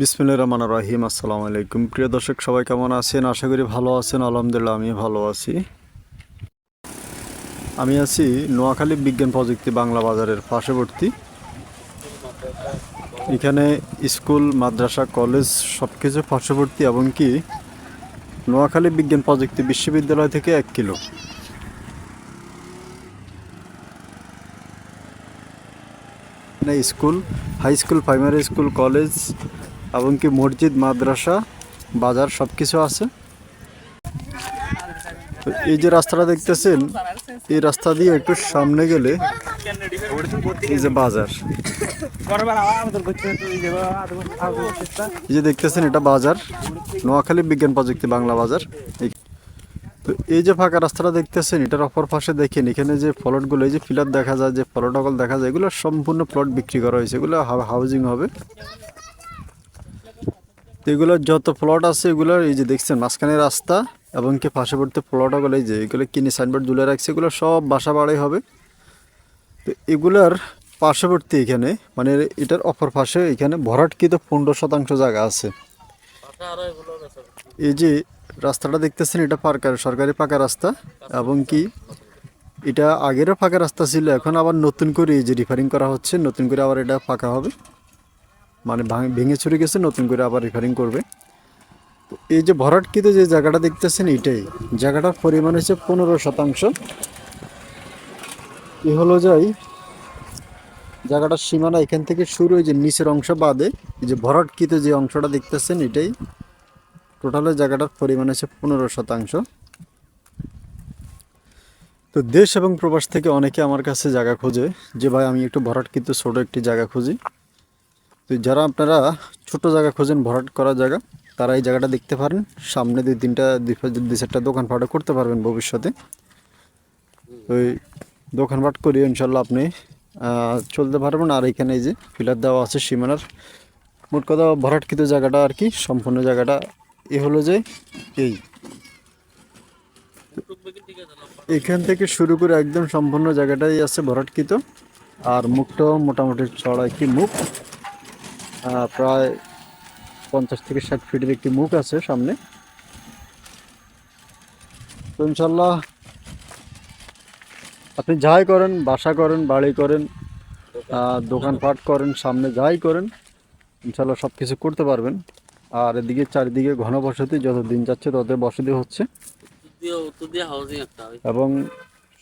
বিসমিল্লা রহমান রাহিম, আসসালামু আলাইকুম। প্রিয় দর্শক, সবাই কেমন আছেন? আশা করি ভালো আছেন, আলহামদুলিল্লাহ আমি ভালো আছি। আমি আছি নোয়াখালী বিজ্ঞান প্রযুক্তি বাংলা বাজারের পার্শ্ববর্তী। এখানে স্কুল, মাদ্রাসা, কলেজ সব কিছু পার্শ্ববর্তী, এবং কি নোয়াখালী বিজ্ঞান প্রযুক্তি বিশ্ববিদ্যালয় থেকে এক kilo. School, high school, primary school, college এমনকি মসজিদ, মাদ্রাসা, বাজার সব কিছু আছে। তো এই যে রাস্তাটা দেখতেছেন, এই রাস্তা দিয়ে একটু সামনে গেলে এই যে বাজার। এই যে দেখতেছেন, এটা বাজার, নোয়াখালী বিজ্ঞান প্রযুক্তি বাংলা বাজার। তো এই যে ফাঁকা রাস্তাটা দেখতেছেন, এটার অপর পাশে দেখেন, এখানে যে প্লটগুলো এই যে ফিলার দেখা যায়, যে প্লটগুলো দেখা যায়, এগুলো সম্পূর্ণ প্লট বিক্রি করা হয়েছে, এগুলো হাউজিং হবে। এগুলোর যত প্লট আছে এগুলোর এই যে দেখছেন মাঝখানে রাস্তা এবং কি পার্শ্ববর্তী প্লটগুলো এই যে এগুলো কিনে সাইনবোর্ড ঝুলে রাখছে, এগুলো সব বাসা বাড়াই হবে। তো এগুলার পার্শ্ববর্তী এখানে মানে এটার অপর পাশে এখানে ভরাটকৃত পনেরো শতাংশ জায়গা আছে। এই যে রাস্তাটা দেখতেছেন, এটা পার্কার সরকারি পাকা রাস্তা এবং কি এটা আগেরও পাকা রাস্তা ছিল, এখন আবার নতুন করে এই যে রিফারিং করা হচ্ছে, নতুন করে আবার এটা পাকা হবে। মানে ভাঙ- ছুড়ে গেছে, নতুন করে আবার রিফারিং করবে। তো এই যে ভরাটকৃত যে জায়গাটা দেখতেছেন, এটাই। জায়গাটার পরিমাণ হচ্ছে পনেরো শতাংশ। এ হলো যাই জায়গাটার সীমানা এখান থেকে শুরু, এই যে নিচের অংশ বাদে, এই যে ভরাটকৃত যে অংশটা দেখতেছেন, এটাই। টোটালের জায়গাটার পরিমাণ হচ্ছে পনেরো শতাংশ। তো দেশ এবং প্রবাস থেকে অনেকে আমার কাছে জায়গা খোঁজে, যে ভাই আমি একটু ভরাটকৃত ছোটো একটি জায়গা খুঁজি। তো যারা আপনারা ছোট জায়গা খোঁজেন, ভরাট করা জায়গা, তারা এই জায়গাটা দেখতে পারেন। সামনে দুই, তিনটা, দুই চারটা দোকানপাটও করতে পারবেন ভবিষ্যতে। ওই দোকানপাট করি ইনশাল্লাহ আপনি চলতে পারবেন। আর এখানে এই যে ফিলার দেওয়া আছে, সীমানার। মোট কথা ভরাটকৃত জায়গাটা আর কি, সম্পূর্ণ জায়গাটা এ হলো যে এই। এখান থেকে শুরু করে একদম সম্পূর্ণ জায়গাটাই আছে ভরাটকৃত। আর মুখটাও মোটামুটি চড়া একটি মুখ। প্রায় পঞ্চাশ থেকে ষাট ফিটের একটি মুখ আছে সামনে। তো ইনশাল্লাহ আপনি যাই করেন বাসা করেন বাড়ি করেন দোকানপাট করেন সামনে যাই করেন ইনশাল্লাহ সব কিছু করতে পারবেন। আর এদিকে চারিদিকে ঘনবসতি যত দিন যাচ্ছে তত বসতি হচ্ছে। এবং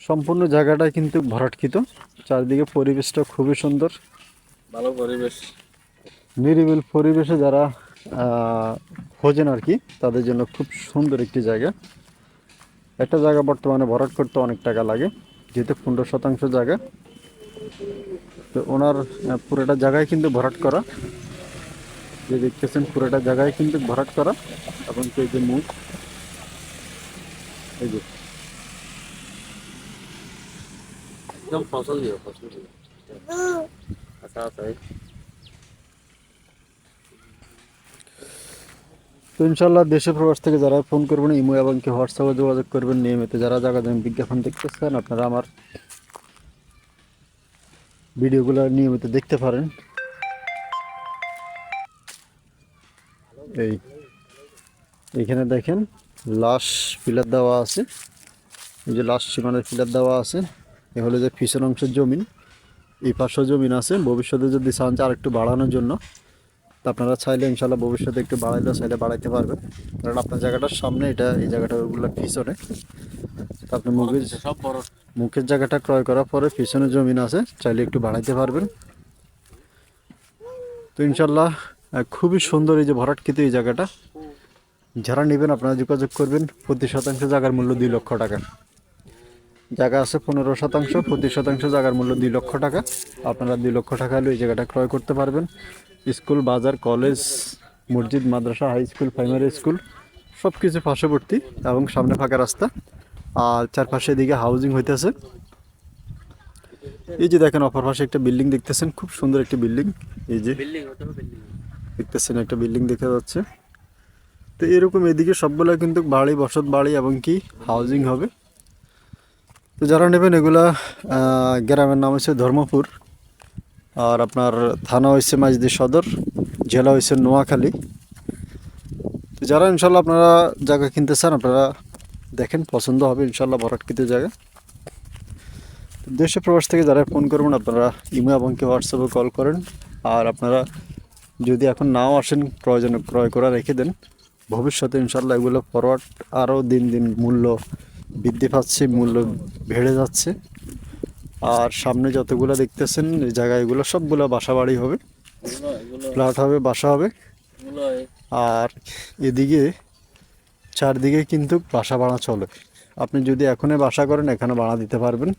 সম্পূর্ণ জায়গাটা কিন্তু ভরাটকৃত। চারিদিকে পরিবেশটা খুবই সুন্দর। ভালো পরিবেশ। নিরিবিল পরিবেশে যারা খোঁজেন আর কি, তাদের জন্য খুব সুন্দর একটি জায়গা। একটা জায়গা বর্তমানে ভরাট করতে অনেক টাকা লাগে, যেহেতু পনেরো শতাংশ জায়গা। তো ওনার পুরোটা জায়গায় কিন্তু ভরাট করা। যে দেখতেছেন, পুরোটা জায়গায় কিন্তু ভরাট করা। এবং এই যে মুখ, এই যে। একদম ফসল আচ্ছা আচ্ছা তো ইনশাল্লাহ দেশে প্রবাস থেকে যারা ফোন করবেন, ইমো এবং কি হোয়াটসঅ্যাপে যোগাযোগ করবেন, নিয়মিত যারা জায়গা জমি বিজ্ঞাপন দেখতেছেন, আপনারা আমার ভিডিওগুলো নিয়মিত দেখতে পারেন। এই, এখানে দেখেন, লাশ পিলার দেওয়া আছে। এই যে লাশ সীমানার পিলার দেওয়া আছে, এ হলো যে পিছন অংশের জমিন এই পাশেও জমিন আছে, ভবিষ্যতে যদি চান আরেকটু বাড়ানোর জন্য। তা আপনারা চাইলে ইনশাল্লাহ ভবিষ্যতে একটু বাড়াইলে চাইলে বাড়াইতে পারবেন। কারণ আপনার জায়গাটার সামনে এটা এই জায়গাটা ওগুলো পিছনে। তো আপনি মুখের সব বড়। মুখের জায়গাটা ক্রয় করার পরে পিছনে জমিন আছে চাইলে একটু বাড়াইতে পারবেন। তো ইনশাল্লাহ খুবই সুন্দর এই যে ভরাটকৃত এই জায়গাটা। যারা নেবেন আপনারা যোগাযোগ করবেন প্রতি শতাংশ জায়গার মূল্য দুই লক্ষ টাকা। জায়গা আছে পনেরো শতাংশ প্রতি শতাংশ জায়গার মূল্য দুই লক্ষ টাকা। আপনারা দুই লক্ষ টাকা হলে এই জায়গাটা ক্রয় করতে পারবেন। স্কুল বাজার কলেজ মসজিদ মাদ্রাসা হাই স্কুল প্রাইমারি স্কুল সব কিছু পার্শ্ববর্তী এবং সামনে ফাঁকা রাস্তা। আর চারপাশে এদিকে হাউজিং হইতেছে। এই যে দেখেন অপর পাশে একটা বিল্ডিং দেখতেছেন। খুব সুন্দর একটি বিল্ডিং এই যে দেখতেছেন একটা বিল্ডিং দেখা যাচ্ছে। তো এরকম এদিকে সবগুলো কিন্তু বাড়ি বসত বাড়ি এবং কি হাউজিং হবে। তো যারা নেবেন এগুলা গ্রামের নাম হচ্ছে ধর্মপুর। আর আপনার থানা হয়েছে মাইজদি সদর, জেলা হয়েছে নোয়াখালী। তো যারা ইনশাল্লাহ আপনারা জায়গা কিনতে চান, আপনারা দেখেন, পছন্দ হবে ইনশাল্লাহ ভরাটকৃত জায়গা। দেশে প্রবাস থেকে যারা ফোন করবেন, আপনারা ইমো এবং কি হোয়াটসঅ্যাপে কল করেন। আর আপনারা যদি এখন নাও আসেন, প্রয়োজনে ক্রয় করা রেখে দেন। ভবিষ্যতে ইনশাল্লাহ এগুলো ফরওয়ার্ড আরও দিন দিন মূল্য বৃদ্ধি পাচ্ছে, মূল্য বেড়ে যাচ্ছে। আর সামনে যতগুলো দেখতেছেন, এই জায়গাগুলো সবগুলো বাসা বাড়ি হবে। এগুলো এগুলো ফ্ল্যাট হবে, বাসা হবে। আর এদিকে, চারদিকে কিন্তু বাসা বাড়া চলে। আপনি যদি এখনই বাসা করেন, এখানে বাড়া দিতে পারবেন।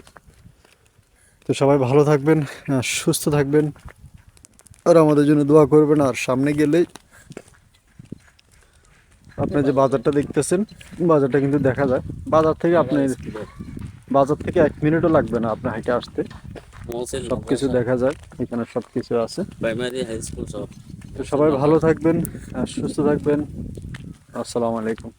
তো সবাই ভালো থাকবেন সুস্থ থাকবেন। আর আমাদের জন্য দোয়া করবেন। আর সামনে গেলেই আপনি যে বাজারটা দেখতেছেন, বাজারটা কিন্তু দেখা যায়। বাজার থেকে আপনি বাজার থেকে এক মিনিটও লাগবে না আপনার হাইটে আসতে। সবকিছু সব কিছু দেখা যায় এখানে সবকিছু আছে। প্রাইমারি হাই স্কুল সব। তো সবাই ভালো থাকবেন সুস্থ থাকবেন। আসসালামু আলাইকুম।